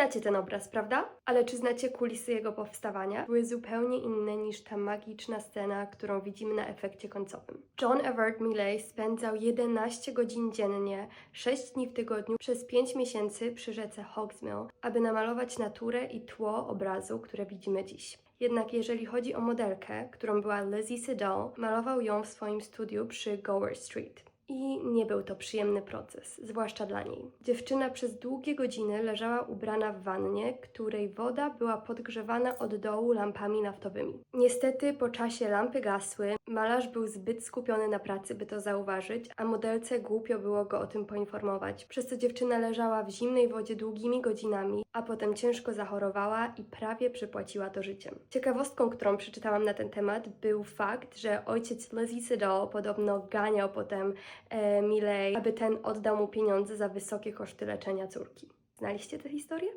Znacie ten obraz, prawda? Ale czy znacie kulisy jego powstawania? Były zupełnie inne niż ta magiczna scena, którą widzimy na efekcie końcowym. John Everett Millay spędzał 11 godzin dziennie, 6 dni w tygodniu przez 5 miesięcy przy rzece Hogsmill, aby namalować naturę i tło obrazu, które widzimy dziś. Jednak jeżeli chodzi o modelkę, którą była Lizzie Siddall, malował ją w swoim studiu przy Gower Street. I nie był to przyjemny proces, zwłaszcza dla niej. Dziewczyna przez długie godziny leżała ubrana w wannie, której woda była podgrzewana od dołu lampami naftowymi. Niestety po czasie lampy gasły, malarz był zbyt skupiony na pracy, by to zauważyć, a modelce głupio było go o tym poinformować, przez co dziewczyna leżała w zimnej wodzie długimi godzinami, a potem ciężko zachorowała i prawie przypłaciła to życiem. Ciekawostką, którą przeczytałam na ten temat, był fakt, że ojciec Lizzie Siddall podobno ganiał potem e, Milley, aby ten oddał mu pieniądze za wysokie koszty leczenia córki. Znaliście tę historię?